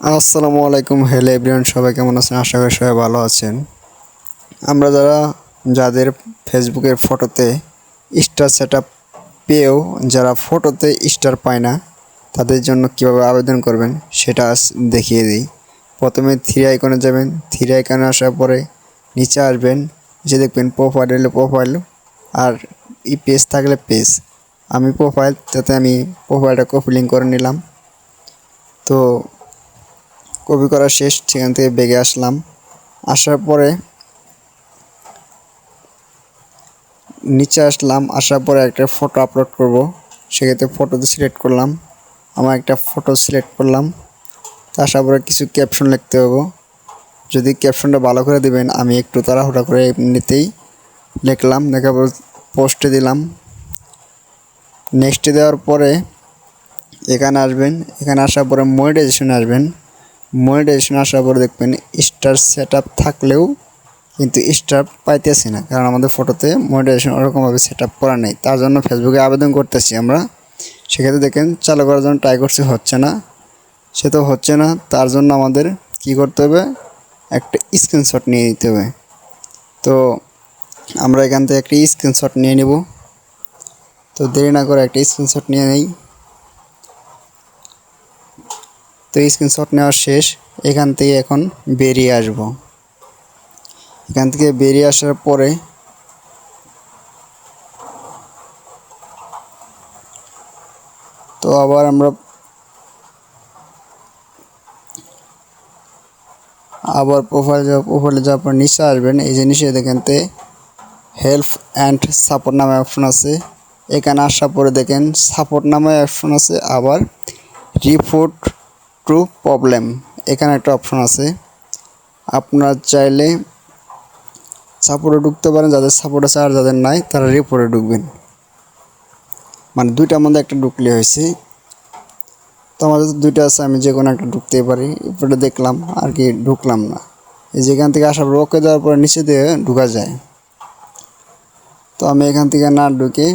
আসসালামু আলাইকুম, hello everyone, সবাই কেমন আছেন? আশা করি সবাই ভালো আছেন। আমরা যারা, যাদের ফেসবুকের ফটোতে স্টার সেট পেয়েও যারা ফটোতে স্টার পায় না, তাদের জন্য কীভাবে আবেদন করবেন সেটা দেখিয়ে দিই। প্রথমে থ্রি আইকনে যাবেন। থ্রি আইকনে আসার পরে নিচে আসবেন। যে দেখবেন প্রোফাইল হলে প্রোফাইল আর ই পেজ থাকলে পেজ আমি প্রোফাইল তাতে আমি প্রোফাইলটা কপি লিঙ্ক করে নিলাম। তো কপি করা শেষ, সেখান থেকে বেগে আসলাম। আসার পরে নিচে আসলাম, আসার পরে একটা ফটো আপলোড করব। সেক্ষেত্রে ফটোতে সিলেক্ট করলাম। আমার একটা ফটো সিলেক্ট করলাম। তা আসার পরে কিছু ক্যাপশন লিখতে হবে। যদি ক্যাপশনটা ভালো করে দিবেন, আমি একটু তাড়াহুড়া করে এমনিতেই লিখলাম। দেখার পর পোস্টে দিলাম। নেক্সটে দেওয়ার পরে এখানে আসবেন। এখানে আসার পরে মনিটাইজেশন আসবেন। মনিটাইজেশন আসার পরে দেখবেন স্টার সেট থাকলেও কিন্তু স্টার পাইতেছি না। কারণ আমাদের ফটোতে মনিটাইজেশন ওরকমভাবে সেট আপ করা নেই। তার জন্য ফেসবুকে আবেদন করতেছি আমরা। সেক্ষেত্রে দেখেন চালু করার জন্য ট্রাই করছি, হচ্ছে না। সে তো হচ্ছে না। তার জন্য আমাদের কি করতে হবে? একটা স্ক্রিনশট নিয়ে নিতে হবে। তো আমরা এখান থেকে একটি স্ক্রিনশট নিয়ে নিব। তো দেরি না করে একটা স্ক্রিনশট নিয়ে নেই। তো স্ক্রিনশট নেওয়া শেষ। এখান থেকে এখন বেরিয়ে আসব। এখান থেকে বেরিয়ে আসার পরে তো আবার আমরা আবার প্রোফাইল যাওয়া প্রোফাইলে যাওয়ার পর নিচে আসবেন, এই যে নিচে দেখেন তে হেল্প অ্যান্ড সাপোর্ট নামে অপশন আছে। এখানে আসার পরে দেখেন সাপোর্ট নামে অপশন আছে, আবার রিপোর্ট টু প্রবলেম। এখানে একটা অপশন আছে। আপনার চাইলে সাপোর্টে ঢুকতে পারেন, যাদের সাপোর্ট আছে আর যাদের নাই, তারা রিপোর্টে ঢুকবেন। মানে দুইটার মধ্যে একটা ঢুকলে হয়েছে। তো আমাদের দুইটা আছে, আমি যে কোনো একটা ঢুকতেই পারি। এরপরে দেখলাম আর কি, ঢুকলাম না। এই যেখান থেকে আসার ওকে দেওয়ার পরে নিচে দিয়ে ঢুকা যায়। তো আমি এখান থেকে না ঢুকে,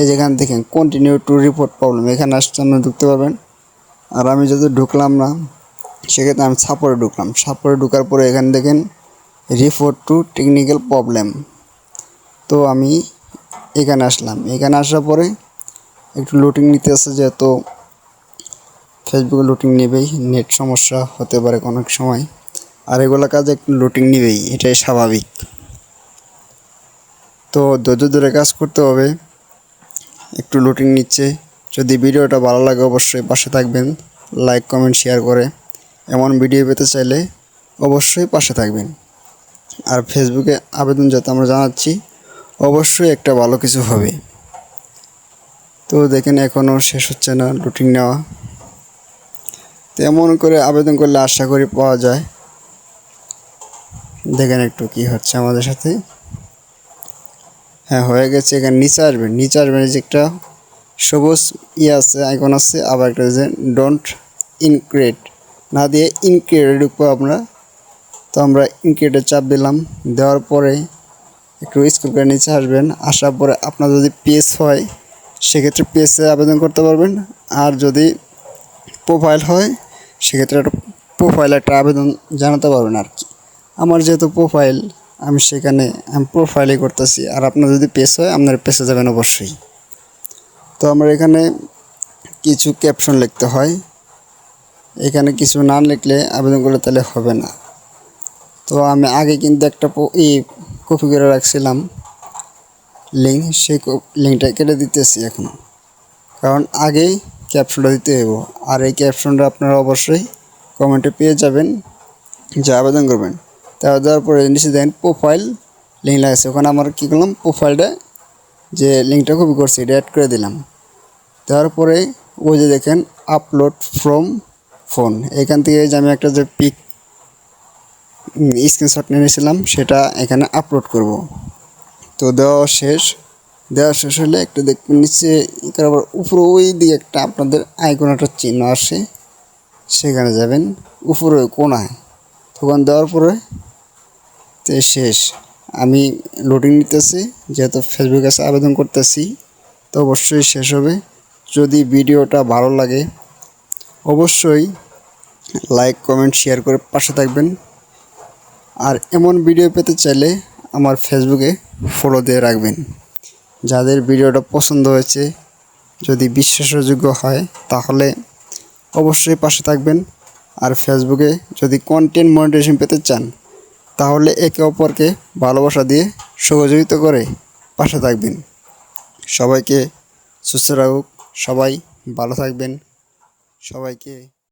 এই যেখান থেকে কন্টিনিউ টু রিপোর্ট প্রবলেম এখানে আসতে আপনি ঢুকতে পারবেন। আর আমি যদি ঢুকলাম না, সেক্ষেত্রে আমি সাপোর্টে ঢুকলাম। সাপোর্টে ঢুকার পরে এখানে দেখেন রিপোর্ট টু টেকনিক্যাল প্রবলেম তো আমি এখানে আসলাম। এখানে আসার পরে একটু লুটিং নিতে আসছে যেহেতু ফেসবুকে লুটিং নেবেই নেট সমস্যা হতে পারে অনেক সময়। আর এগুলো কাজ একটু লুটিং নেবেই, এটাই স্বাভাবিক। তো ধৈর্য ধরে কাজ করতে হবে। একটু লুটিং নিচ্ছে। যদি ভিডিওটা ভালো লাগে অবশ্যই পাশে থাকবেন লাইক কমেন্ট শেয়ার করে। এমন ভিডিও পেতে চাইলে অবশ্যই পাশে থাকবেন। আর ফেসবুকে আবেদন যাতে আমরা জানাচ্ছি, অবশ্যই একটা ভালো কিছু হবে। তো দেখেন এখনও শেষ হচ্ছে না লুটিং নেওয়া। তো এমন করে আবেদন করলে আশা করি পাওয়া যায়। দেখেন একটু কি হচ্ছে আমাদের সাথে। হ্যাঁ হয়ে গেছে, এখানে নিচে আসবেন। নিচে আসবেন যে একটা সবুজ, ই আছে, আইকন আছে, আবার একটা যে ডোন্ট ইনক্রিয়েট না দিয়ে ইনক্রিয়েটে ঢুকবো আমরা। তো আমরা ইনক্রিয়েটে চাপ দিলাম। দেওয়ার পরে একটু স্কুল করে নিচে আসবেন। আসার পরে আপনার যদি পেস হয়, সেক্ষেত্রে পেসে আবেদন করতে পারবেন। আর যদি প্রোফাইল হয়, সেক্ষেত্রে একটা প্রোফাইল একটা আবেদন জানাতে পারবেন আর কি। আমার যেহেতু প্রোফাইল আমি সেখানে, আমি প্রোফাইলই করতেছি। আর আপনার যদি পেস হয়, আপনার পেসে যাবেন অবশ্যই। আমরা এখানে কিছু ক্যাপশন লিখতে হয়। এখানে কিছু না লিখলে আবেদন করলে তাহলে হবে না। তো আমি আগে কিন্তু একটা ই কপি করে রাখছিলাম। লিঙ্ক সেই লিঙ্কটা কেটে দিতেছি এখন। কারণ আগেই ক্যাপশনটা দিতে হইব। আর এই ক্যাপশনটা আপনারা অবশ্যই কমেন্টে পেয়ে যাবেন, যা আবেদন করবেন। তা দেওয়ার পরে নিচে দেন প্রোফাইল লিঙ্ক লাগছে ওখানে আমার কী করলাম? প্রোফাইলটা যে লিঙ্কটা কপি করছি, এটা অ্যাড করে দিলাম। দেওয়ার পরে ওই যে দেখেন আপলোড ফ্রম ফোন এখান থেকে যে আমি একটা যে পিক স্ক্রিনশট নিয়েছিলাম, সেটা এখানে আপলোড করব। তো দেওয়া শেষ। দেওয়া শেষ হলে একটা দেখবেন, নিচে আবার উপরে ওই দিকে একটা আপনাদের আইকোনাটার চিহ্ন আসে, সেখানে যাবেন, উপরে কোনায়। তখন দেওয়ার পরে তো শেষ। আমি লোডিং নিতেছি, যেহেতু ফেসবুক কাছে আবেদন করতেছি, তো অবশ্যই শেষ হবে। যদি ভিডিওটা ভালো লাগে, অবশ্যই লাইক কমেন্ট শেয়ার করে পাশে থাকবেন। আর এমন ভিডিও পেতে চাইলে আমার ফেসবুকে ফলো দিয়ে রাখবেন। যাদের ভিডিওটা পছন্দ হয়েছে, যদি বিশ্বাসযোগ্য হয়, তাহলে অবশ্যই পাশে থাকবেন। আর ফেসবুকে যদি কন্টেন্ট মনিটাইজেশন পেতে চান, তাহলে একে অপরকে ভালোবাসা দিয়ে সহযোগিতা করে পাশে থাকবেন। সবাইকে সুস্থ রাখুক। সবাই ভালো থাকবেন। সবাইকে